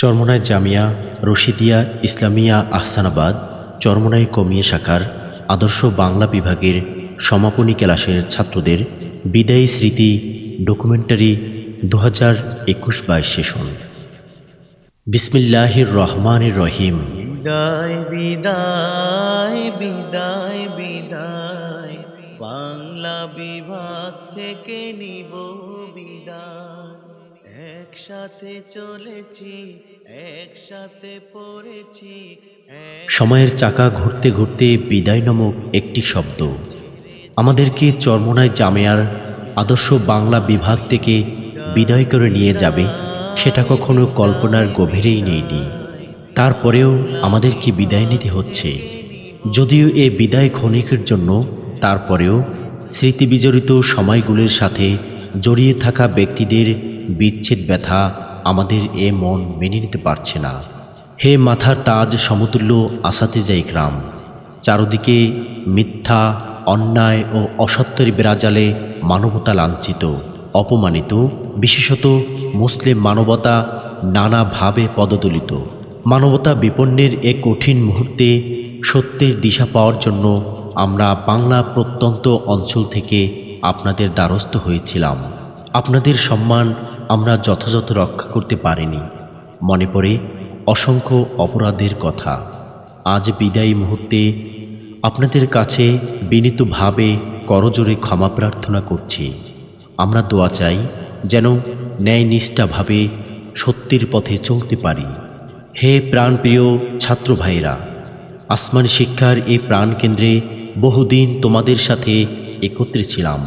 চরমনায় জামিয়া, রশিদিয়া, ইসলামিয়া, আহসানাবাদ চরমনায় কমিয়ে শাখার আদর্শ বাংলা বিভাগের সমাপনী ক্লাসের ছাত্রদের বিদায়ী স্মৃতি ডকুমেন্টারি দু হাজার একুশ বাইশ সেশন। বিসমিল্লাহির রহমানির রহিম। বিদায় বিদায় বিদায় বিদায়। বাংলা বিভাগ থেকে নিব বিদায়। একসাথে চলেছি সময়ের চাকা ঘুরতে ঘুরতে বিদায় নামক একটি শব্দ। আমাদেরকে চরমনায় জামিয়ার আদর্শ বাংলা বিভাগ থেকে বিদায় করে নিয়ে যাবে সেটা কখনো কল্পনার গভীরেই নেইনি। তারপরেও আমাদেরকে বিদায় নিতে হচ্ছে। যদিও এ বিদায় ক্ষণিকের জন্য, তারপরেও স্মৃতিবিজড়িত সময়গুলির সাথে জড়িয়ে থাকা ব্যক্তিদের বিচ্ছেদ ব্যথা আমাদের এ মন মেনে নিতে পারছে না। হে মাথার তাজ সমতুল্য আসাতে আসাতেজা ইকরাম চারদিকে মিথ্যা, অন্যায় ও অসত্যের বিরাজালে মানবতা লাঞ্ছিত, অপমানিত, বিশেষত মুসলিম মানবতা নানাভাবে পদদলিত। মানবতা বিপন্নের এ কঠিন মুহূর্তে সত্যের দিশা পাওয়ার জন্য আমরা বাংলা প্রত্যন্ত অঞ্চল থেকে আপনাদের দ্বারস্থ হয়েছিলাম। আপনাদের সম্মান আমরা যথাযথ রক্ষা করতে পারিনি। মনে পড়ে অসংখ্য অপরাধের কথা। আজ বিদায়ী মুহূর্তে আপনাদের কাছে বিনীতভাবে করজোরে ক্ষমা প্রার্থনা করছি। আমরা দোয়া চাই যেন ন্যায়নিষ্ঠাভাবে সত্যের পথে চলতে পারি। হে প্রাণপ্রিয় ছাত্র ভাইয়েরা আসমান শিক্ষার এই প্রাণকেন্দ্রে বহুদিন তোমাদের সাথে একত্রে ছিলাম।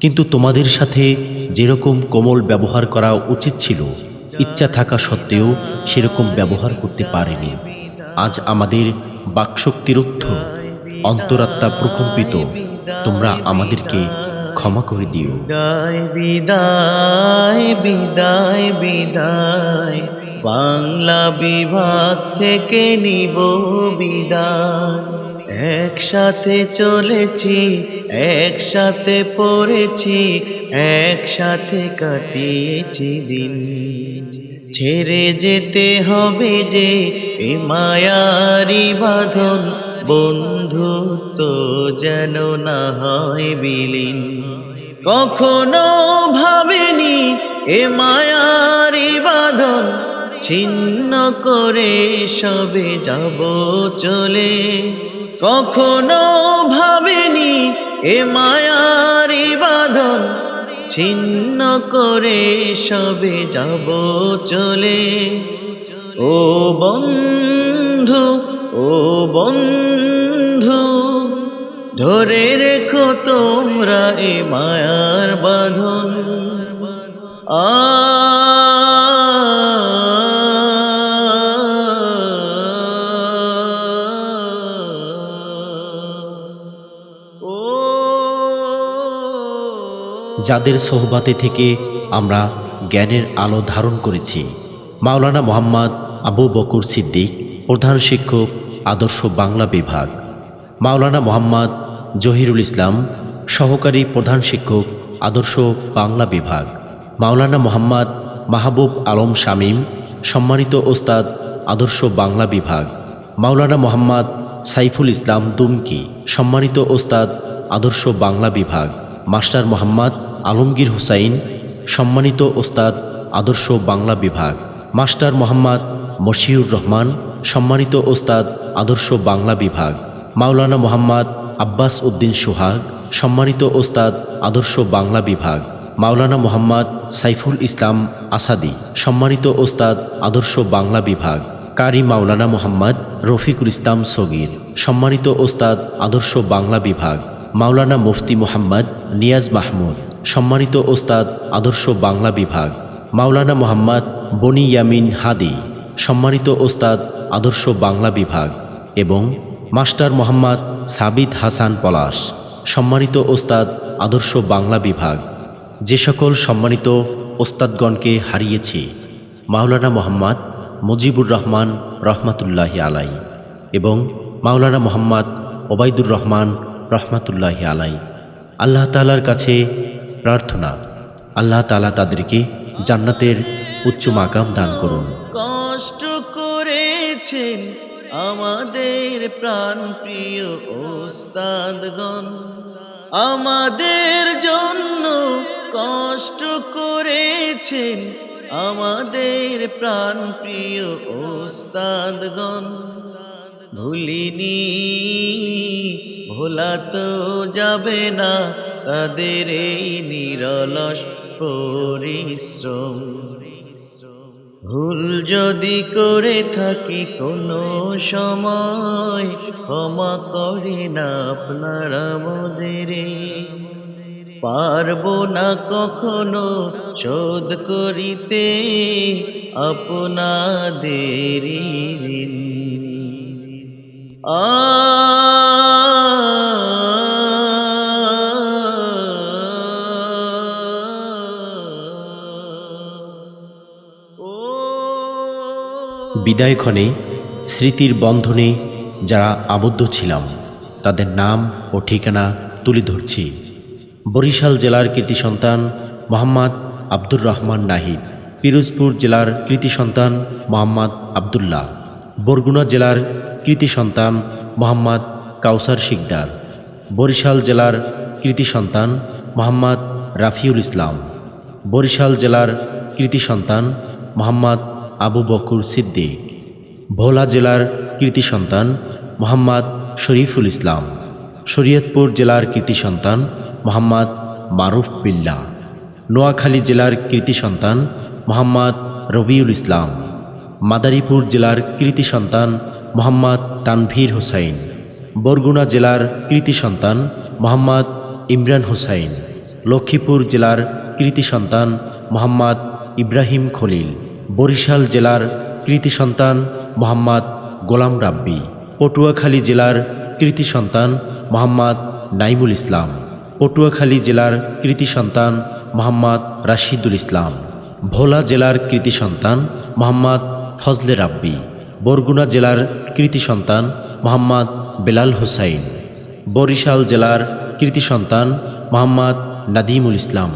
কিন্তু তোমাদের সাথে যেরকম কোমল ব্যবহার করা উচিত ছিল, ইচ্ছা থাকা সত্ত্বেও সেরকম ব্যবহার করতে পারেনি। আজ আমাদের বাকশক্তিরুদ্ধ অন্তরাত্মা প্রকম্পিত, তোমরা আমাদেরকে ক্ষমা করে দিও। বিদায় বিদায় বিদায় বাংলা বিভাগ থেকে নিব বিদায়। একসাথে চলেছি, একসাথে পড়েছি, একসাথে কাটিয়েছি দিন। ছেড়ে যেতে হবে যে এ মায়ারি বাঁধন, বন্ধুত্ব যেন না হয় বিলীন। কখনো ভাবেনি এ মায়ারি বাঁধন, ছিন্ন করে সবে যাব চলে। কখনো ভাবেনি এ মায়ারি বাঁধন ছিন্ন করে সবে যাব চলে। ও বন্ধু ও বন্ধু, ধরে রেখো তোমরা এ মায়ার বাঁধন। আ যাদের সোহবাতে থেকে আমরা জ্ঞানের আলো ধারণ করেছি। মাওলানা মোহাম্মদ আবু বকুর সিদ্দিক, প্রধান শিক্ষক, আদর্শ বাংলা বিভাগ। মাওলানা মোহাম্মদ জহিরুল ইসলাম, সহকারী প্রধান শিক্ষক, আদর্শ বাংলা বিভাগ। মাওলানা মোহাম্মদ মাহবুব আলম শামীম, সম্মানিত ওস্তাদ, আদর্শ বাংলা বিভাগ। মাওলানা মোহাম্মদ সাইফুল ইসলাম দুমকি, সম্মানিত ওস্তাদ, আদর্শ বাংলা বিভাগ। মাস্টার মোহাম্মদ আলমগীর হুসাইন, সম্মানিত ওস্তাদ আদর্শ বাংলা বিভাগ, মাস্টার মোহাম্মদ মশিউর রহমান, সম্মানিত ওস্তাদ আদর্শ বাংলা বিভাগ, মাওলানা মোহাম্মদ আব্বাস উদ্দিন সোহাগ, সম্মানিত ওস্তাদ আদর্শ বাংলা বিভাগ, মাওলানা মোহাম্মদ সাইফুল ইসলাম আসাদি, সম্মানিত ওস্তাদ আদর্শ বাংলা বিভাগ, কারি মাওলানা মোহাম্মদ রফিকুল ইসলাম সগির, সম্মানিত ওস্তাদ আদর্শ বাংলা বিভাগ, মাওলানা মুফতি মোহাম্মদ নিয়াজ মাহমুদ। সম্মানিত ওস্তাদ আদর্শ বাংলা বিভাগ, মাওলানা মোহাম্মদ বনি ইয়ামিন হাদি, সম্মানিত ওস্তাদ আদর্শ বাংলা বিভাগ এবং মাস্টার মোহাম্মদ সাবিদ হাসান পলাশ, সম্মানিত ওস্তাদ আদর্শ বাংলা বিভাগ। যে সকল সম্মানিত ওস্তাদগণকে হারিয়েছি, মাওলানা মোহাম্মদ মুজিবুর রহমান রহমাতুল্লাহি আলাই এবং মাওলানা মোহাম্মদ ওবায়দুর রহমান রহমাতুল্লাহি আলাই আল্লাহ তালার কাছে প্রার্থনা। আল্লাহ তালা তাদেরকে জান্নাতের উচ্চ মাকাম দান করুন। কষ্ট করেছেন আমাদের প্রাণ প্রিয় আমাদের জন্য কষ্ট করেছেন আমাদের প্রাণ প্রিয় ওস্তাদগণ। ভুলিনি ভোলা তো যাবে না তাদের এই নিরলস পরিশ্রম। ভুল যদি করে থাকি কোনো সময়, ক্ষমা করে না আপনারা মোদের পারব না কখনো শোধ করিতে আপনাদের আ বিদায়ক্ষণে স্মৃতির বন্ধনে যারা আবদ্ধ ছিলাম, তাদের নাম ও ঠিকানা তুলে ধরছি। বরিশাল জেলার কৃতি সন্তান মোহাম্মদ আব্দুর রহমান নাহিদ, পিরোজপুর জেলার কৃতি সন্তান মোহাম্মদ আবদুল্লাহ, বরগুনা জেলার কৃতি সন্তান মোহাম্মদ কাউসার শিকদার, বরিশাল জেলার কৃতি সন্তান মোহাম্মদ রাফিউল ইসলাম, বরিশাল জেলার কৃতি সন্তান মোহাম্মদ আবু বকুর সিদ্দিক, ভোলা জেলার কৃতি সন্তান মোহাম্মদ শরীফুল ইসলাম, শরীয়তপুর জেলার কৃতি সন্তান মোহাম্মদ মারুফ বিল্লা, নোয়াখালী জেলার কৃতি সন্তান মোহাম্মদ রবিউল ইসলাম, মাদারীপুর জেলার কৃতি সন্তান মোহাম্মদ তানভীর হোসাইন, বরগুনা জেলার কৃতি সন্তান মোহাম্মদ ইমরান হোসাইন, লক্ষ্মীপুর জেলার কৃতি সন্তান মোহাম্মদ ইব্রাহিম খলিল। বরিশাল জেলার কৃতি সন্তান মোহাম্মদ গোলাম রাব্বি, পটুয়াখালী জেলার কৃতি সন্তান মোহাম্মদ নাইমুল ইসলাম, পটুয়াখালী জেলার কৃতি সন্তান মোহাম্মদ রাশিদুল ইসলাম, ভোলা জেলার কৃতি সন্তান মোহাম্মদ ফজলে রাব্বি, বরগুনা জেলার কৃতি সন্তান মোহাম্মদ বেলাল হোসাইন, বরিশাল জেলার কৃতি সন্তান মোহাম্মদ নাদিমুল ইসলাম,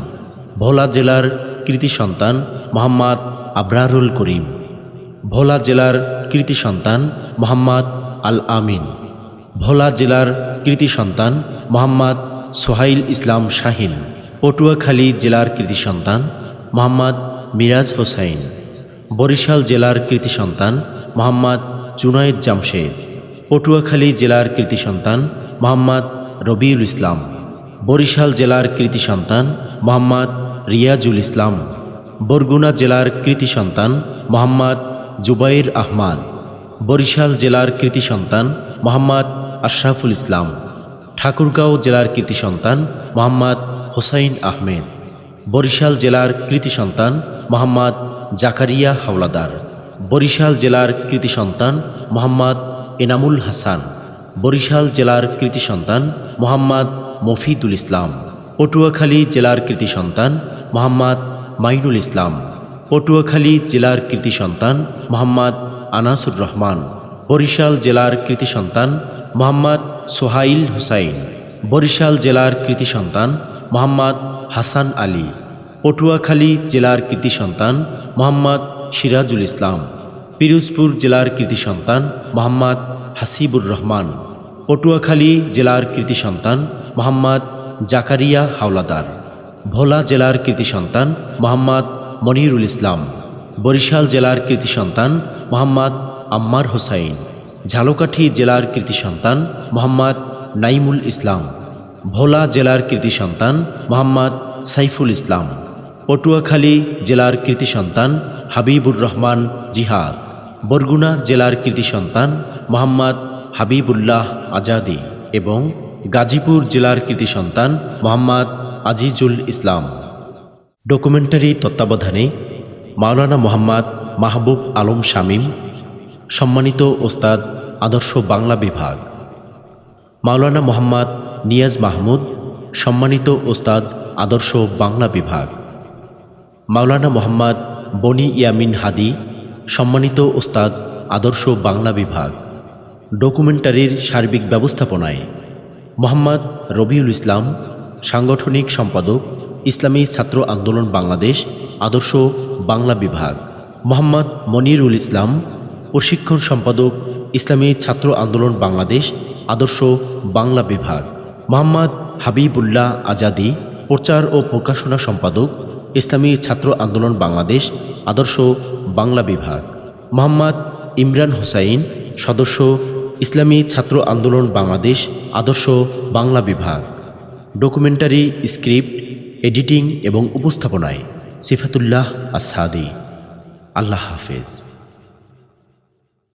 ভোলা জেলার কৃতি সন্তান মোহাম্মদ আবরারুল করিম। ভোলা জেলার কৃতি সন্তান মোহাম্মদ আল আমিন। ভোলা জেলার কৃতি সন্তান মোহাম্মদ সোহাইল ইসলাম শাহিন। পটুয়াখালী জেলার কৃতি সন্তান মোহাম্মদ মিরাজ হোসাইন। বরিশাল জেলার কৃতি সন্তান মোহাম্মদ জুনায়েদ জামশেদ। পটুয়াখালী জেলার কৃতি সন্তান মোহাম্মদ রবিউল ইসলাম। বরিশাল জেলার কৃতি সন্তান মোহাম্মদ রিয়াজুল ইসলাম। বরগুনা জেলার কৃতি সন্তান মোহাম্মদ জুবাইর আহমাদ, বরিশাল জেলার কৃতি সন্তান মোহাম্মদ আশরাফুল ইসলাম, ঠাকুরগাঁও জেলার কৃতি সন্তান মোহাম্মদ হোসাইন আহমেদ, বরিশাল জেলার কৃতি সন্তান মোহাম্মদ জাকারিয়া হাওলাদার, বরিশাল জেলার কৃতি সন্তান মোহাম্মদ এনামুল হাসান, বরিশাল জেলার কৃতি সন্তান মোহাম্মদ মফিদুল ইসলাম, পটুয়াখালী জেলার কৃতি সন্তান মোহাম্মদ মাইনুল ইসলাম, পটুয়াখালী জেলার কৃতি সন্তান মোহাম্মদ আনাসুর রহমান, বরিশাল জেলার কৃতি সন্তান মোহাম্মদ সোহাইল হুসাইন, বরিশাল জেলার কৃতি সন্তান মোহাম্মদ হাসান আলী, পটুয়াখালী জেলার কৃতি সন্তান মোহাম্মদ সিরাজুল ইসলাম, পিরোজপুর জেলার কৃতি সন্তান মোহাম্মদ হাসিবুর রহমান, পটুয়াখালী জেলার কৃতি সন্তান মোহাম্মদ জাকারিয়া হাওলাদার। ভোলা জেলার কৃতি সন্তান মোহাম্মদ মনিরুল ইসলাম, বরিশাল জেলার কৃতি সন্তান মোহাম্মদ আম্মার হোসাইন, ঝালকাঠি জেলার কৃতি সন্তান মোহাম্মদ নাইমুল ইসলাম, ভোলা জেলার কৃতি সন্তান মোহাম্মদ সাইফুল ইসলাম, পটুয়াখালী জেলার কৃতি সন্তান হাবিবুর রহমান জিহাদ, বরগুনা জেলার কৃতি সন্তান মোহাম্মদ হাবিবুল্লাহ আজাদি এবং গাজীপুর জেলার কৃতি সন্তান মোহাম্মদ আজিজুল ইসলাম। ডকুমেন্টারি তত্ত্বাবধানে মাওলানা মোহাম্মদ মাহবুব আলম শামীম, সম্মানিত ওস্তাদ আদর্শ বাংলা বিভাগ। মাওলানা মোহাম্মদ নিয়াজ মাহমুদ, সম্মানিত ওস্তাদ আদর্শ বাংলা বিভাগ। মাওলানা মোহাম্মদ বনি ইয়ামিন হাদি, সম্মানিত ওস্তাদ আদর্শ বাংলা বিভাগ। ডকুমেন্টারির সার্বিক ব্যবস্থাপনায় মোহাম্মদ রবিউল ইসলাম সাংগঠনিক সম্পাদক, ইসলামী ছাত্র আন্দোলন বাংলাদেশ, আদর্শ বাংলা বিভাগ। মোহাম্মদ মনিরুল ইসলাম, প্রশিক্ষণ সম্পাদক, ইসলামী ছাত্র আন্দোলন বাংলাদেশ, আদর্শ বাংলা বিভাগ। মোহাম্মদ হাবিবুল্লাহ আজাদি, প্রচার ও প্রকাশনা সম্পাদক, ইসলামী ছাত্র আন্দোলন বাংলাদেশ, আদর্শ বাংলা বিভাগ। মোহাম্মদ ইমরান হোসাইন, সদস্য, ইসলামী ছাত্র আন্দোলন বাংলাদেশ, আদর্শ বাংলা বিভাগ। ডকুমেন্টারি স্ক্রিপ্ট এডিটিং এবং উপস্থাপনায় সিফাতুল্লাহ আসাদি আল্লাহ হাফেজ।